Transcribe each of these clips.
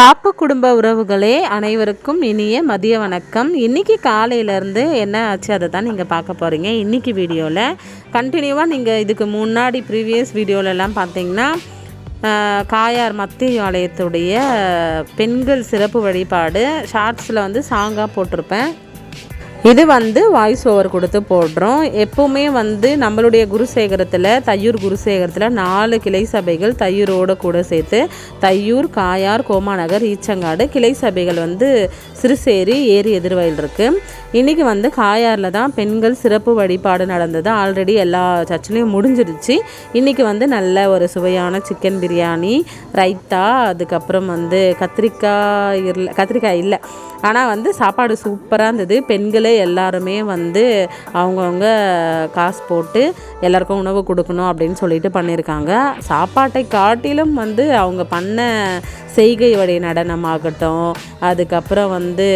காப்பு குடும்ப உறவுகளே அனைவருக்கும் இனிய மதிய வணக்கம். இன்றைக்கி காலையிலேருந்து என்ன ஆச்சு அதை தான் நீங்கள் பார்க்க போகிறீங்க இன்றைக்கி வீடியோவில் கண்டினியூவாக நீங்கள் இதுக்கு முன்னாடி ப்ரீவியஸ் வீடியோவிலலாம் பார்த்தீங்கன்னா காயார் மத்திய ஆலயத்துடைய பெண்கள் சிறப்பு வழிபாடு ஷார்ட்ஸில் வந்து சாங்காக போட்டிருப்பேன். இது வந்து வாய்ஸ் ஓவர் கொடுத்து போடுறோம். எப்போவுமே வந்து நம்மளுடைய குருசேகரத்தில் தையூர் குருசேகரத்தில் நாலு கிளை சபைகள் தையூரோடு கூட சேர்த்து தையூர் காயார் கோமாநகர் ஈச்சங்காடு கிளை சபைகள் வந்து சிறுசேரி ஏரி எதிர்வயல் இருக்குது இன்றைக்கி வந்து காயாரில் தான் பெண்கள் சிறப்பு வழிபாடு நடந்தது. ஆல்ரெடி எல்லா சர்ச்சிலையும் முடிஞ்சிருச்சு. இன்றைக்கி வந்து நல்ல ஒரு சுவையான சிக்கன் பிரியாணி ரைத்தா அதுக்கப்புறம் வந்து கத்திரிக்காய் இல்லை கத்திரிக்காய் இல்லை. ஆனால் வந்து சாப்பாடு சூப்பராக இருந்தது. பெண்களே எல்லாருமே வந்து அவங்கவுங்க காசு போட்டு எல்லாருக்கும் உணவு கொடுக்கணும் அப்படின்னு சொல்லிட்டு பண்ணியிருக்காங்க சாப்பாட்டை காட்டிலும் வந்து அவங்க பண்ண செய்கை வழி நடனமாகட்டும் அதுக்கப்புறம் வந்து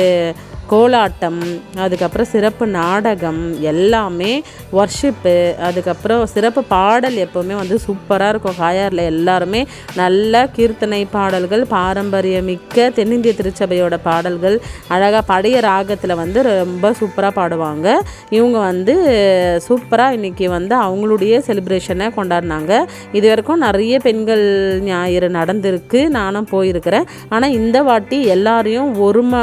கோலாட்டம் அதுக்கப்புறம் சிறப்பு நாடகம் எல்லாமே ஒர்ஷிப்பு அதுக்கப்புறம் சிறப்பு பாடல் எப்போவுமே வந்து சூப்பராக இருக்கும். காயாரில் எல்லாருமே நல்ல கீர்த்தனை பாடல்கள் பாரம்பரியமிக்க தென்னிந்திய திருச்சபையோட பாடல்கள் அழகாக பழைய ராகத்தில் வந்து ரொம்ப சூப்பராக பாடுவாங்க. இவங்க வந்து சூப்பராக இன்றைக்கி வந்து அவங்களுடைய செலிப்ரேஷனை கொண்டாடினாங்க. இது வரைக்கும் நிறைய பெண்கள் ஞாயிறு நடந்திருக்கு. நானும் போயிருக்கிறேன். ஆனால் இந்த வாட்டி எல்லாரையும் ஒரும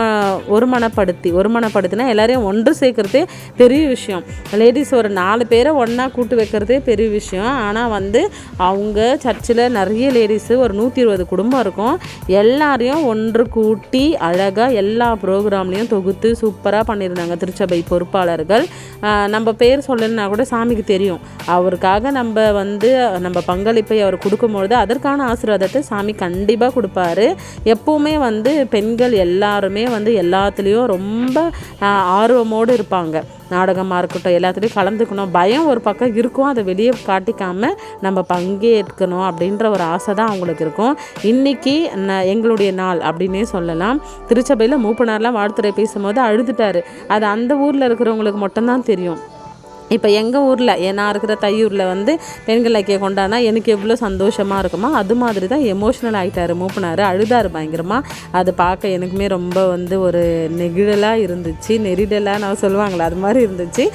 ஒருமனப்படு ஒருமனப்படுத்தி ஒருமனப்படுத்தினா எல்லாரையும் ஒன்று சேர்க்குறதே பெரிய விஷயம். லேடிஸ் ஒரு நாலு பேரை ஒன்றா கூட்டு வைக்கிறதே பெரிய விஷயம். ஆனால் வந்து அவங்க சர்ச்சில் நிறைய லேடிஸு ஒரு நூற்றி இருபது குடும்பம் இருக்கும். எல்லாரையும் ஒன்று கூட்டி அழகாக எல்லா ப்ரோக்ராம்லேயும் தொகுத்து சூப்பராக பண்ணியிருந்தாங்க திருச்சபை பொறுப்பாளர்கள். நம்ம பேர் சொல்லலைன்னா கூட சாமிக்கு தெரியும். அவருக்காக நம்ம வந்து நம்ம பங்களிப்பை அவர் கொடுக்கும்பொழுது அதற்கான ஆசீர்வாதத்தை சாமி கண்டிப்பாக கொடுப்பாரு. எப்போவுமே வந்து பெண்கள் எல்லாருமே வந்து எல்லாத்துலேயும் ரொம்ப ரொம்ப ஆர்வமோடு இருப்பாங்க. நாடகமாக இருக்கட்டும் எல்லாத்துலேயும் கலந்துக்கணும். பயம் ஒரு பக்கம் இருக்கும். அதை வெளியே காட்டிக்காமல் நம்ம பங்கேற்கணும் அப்படின்ற ஒரு ஆசை தான் அவங்களுக்கு இருக்கும். இன்றைக்கி ந எங்களுடைய நாள் அப்படின்னே சொல்லலாம். திருச்சபையில் மூப்பனார்லாம் வாழ்த்துறை பேசும்போது அழுதுட்டார். அது அந்த ஊரில் இருக்கிறவங்களுக்கு மட்டும்தான் தெரியும். இப்போ எங்கள் ஊரில் நான் இருக்கிற தையூரில் வந்து பெண்கள் ஐக்கிய கொண்டாடினா எனக்கு எவ்வளோ சந்தோஷமாக இருக்குமோ அது மாதிரி தான் எமோஷ்னல் ஆகிட்டார் மூப்பினார் அழுதார் பயங்கரமாக அது பார்க்க எனக்குமே ரொம்ப வந்து ஒரு நெகிழலாக இருந்துச்சு நெரிடலாக நான் சொல்லுவாங்களே அது மாதிரி இருந்துச்சு.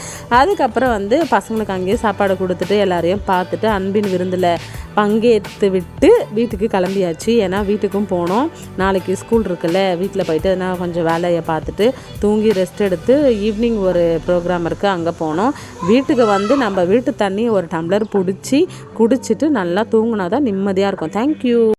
அதுக்கப்புறம் வந்து பசங்களுக்கு அங்கேயே சாப்பாடு கொடுத்துட்டு எல்லாரையும் பார்த்துட்டு அன்பின் விருந்தில் பங்கேற்று விட்டு வீட்டுக்கு கிளம்பியாச்சு. ஏன்னா வீட்டுக்கும் போனோம். நாளைக்கு ஸ்கூல் இருக்குல்ல வீட்டில் போயிட்டு நான் கொஞ்சம் வேலையை பார்த்துட்டு தூங்கி ரெஸ்ட் எடுத்து ஈவினிங் ஒரு ப்ரோக்ராம் இருக்குது அங்கே போனோம். வீட்டுக்கு வந்து நம்ம வீட்டு தண்ணியை ஒரு டம்ளர் பிடிச்சி குடிச்சிட்டு நல்லா தூங்கினா தான் நிம்மதியாக இருக்கும் தேங்க்யூ